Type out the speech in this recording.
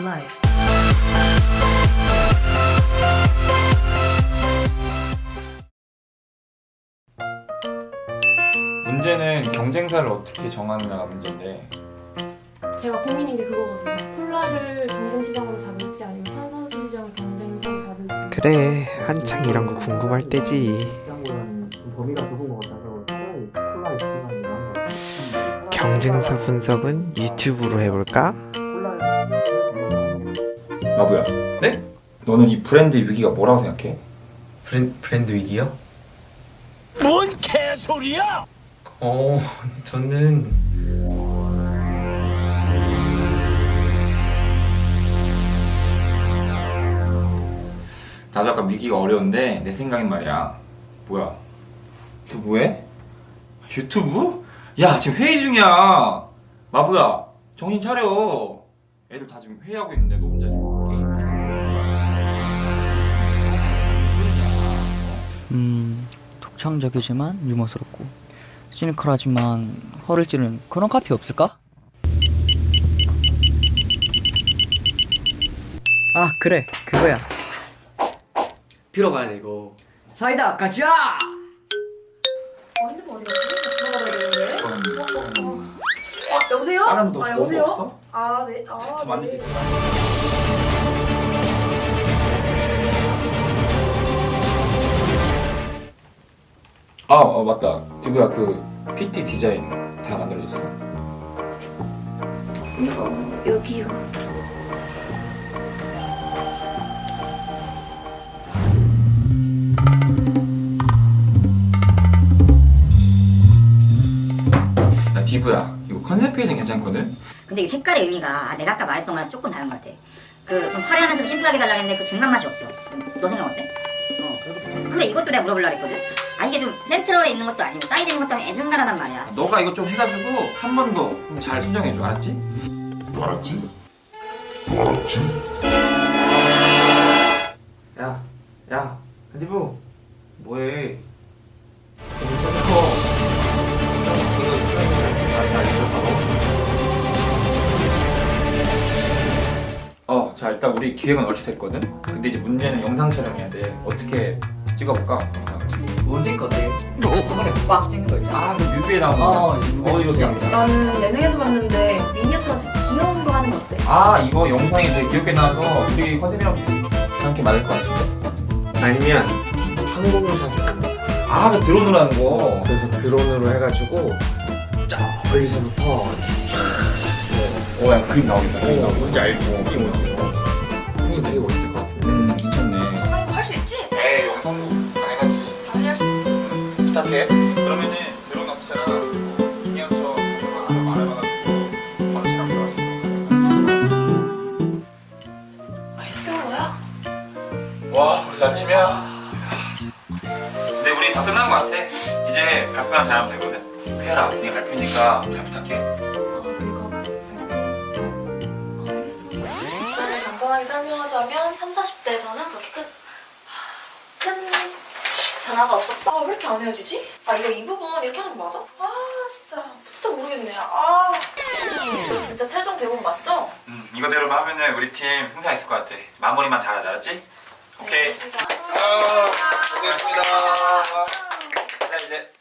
life. 문제는 경쟁사를 어떻게 정하느냐가 문제인데 제가 고민인 게 그거거든요. 콜라를 경쟁 시장으로 잡을지 아니면 탄산수 시장을 경쟁사로 잡을지. 그래 한창 이런 거 궁금할 때지 범위가 좁은 것 같아서 차라리 콜라의 시간이 나은 것 같아요. 경쟁사 분석은 유튜브로 해볼까? 마부야 네? 너는 이 브랜드 위기가 뭐라고 생각해? 브랜, 브랜드 위기요? 뭔 개소리야! 어, 저는 나도 약간 위기가 어려운데 내 생각엔 말이야 뭐야 너 뭐해? 유튜브? 야 지금 회의 중이야 마부야 정신 차려 애들 다 지금 회의하고 있는데 너 혼자 지금 거야? 음, 독창적이지만 유머스럽고 시니컬하지만 허를 찌르는 그런 카페 없을까? 아 그래. 그거야. 들어봐야 돼 이거. 사이다 가자 여보세요? 다른 너 아, 좋은 여보세요? 거 없어? 아, 네. 아, 다 만들 수 네. 있어 아 어, 맞다 디브야 그 PT 디자인 다 만들어졌어 이거 여기요. 나 디브야 컨셉 페이지 괜찮거든? 근데 이 색깔의 의미가 아, 내가 아까 말했던 거랑 조금 다른 것 같아. 그 좀 화려하면서 심플하게 달라 했는데 그 중간 맛이 없어. 너 생각 어때? 어 그렇게 그래 이것도 내가 물어보려고 했거든. 아 이게 좀 센트럴에 있는 것도 아니고 사이드에 있는 것도 아니고 애증나라단 말이야. 너가 이거 좀 해가지고 한 번 더잘 수정해줘 알았지? 알았지? 알았지? 야, 야, 디브 일단 우리 기획은 얼추 됐거든. 근데 이제 문제는 영상 촬영해야 돼. 어떻게 찍어볼까? 영상을. 뭔지 거지? 한번에 빡 찍는 거 있잖아 아, 그 뮤비에 나오는. 어, 어, 이거 진짜. 괜찮다. 나는 예능에서 봤는데 미니어처 귀여운 거 하는 거 어때? 아 이거 영상이 되게 귀엽게 나와서 우리 컨셉이랑 괜찮게 맞을 것 같은데 아니면 항공샷을 하는 거야. 아그 드론으로 하는 거 그래서 드론으로 해가지고 저 멀리서부터 오야 그림 나오겠다 그림 어, 나오겠다 뭔지 알고 이게 뭐지 풍이 되게 멋있을 것 같은데. 음 괜찮네. 할수 있지? 에이 영상 당연하지 당연히 할 수 있지. 부탁해. 그러면은 드론 업체랑 알아봐가지고 들어갈 수 있도록 아, 힘든 거야? 와 벌써 아침이야. 근데 우리 다 끝난 것 같아. 이제 발표만 잘하면 되거든. 회라 네 발표니까 잘 부탁해 간단하게 설명하자면 3, 40대에서는 그렇게 큰, 큰 변화가 없었다. 아, 왜 이렇게 안 헤어지지? 아, 이거 이 부분 이렇게 하는 거 맞아? 아, 진짜. 진짜 모르겠네. 아. 이거 진짜 최종 대본 맞죠? 음, 이거대로만 하면은 우리 팀 승산있을 것 같아. 마무리만 잘하자, 알았지? 오케이. 알겠습니다. 아, 고생하셨습니다. 자, 이제.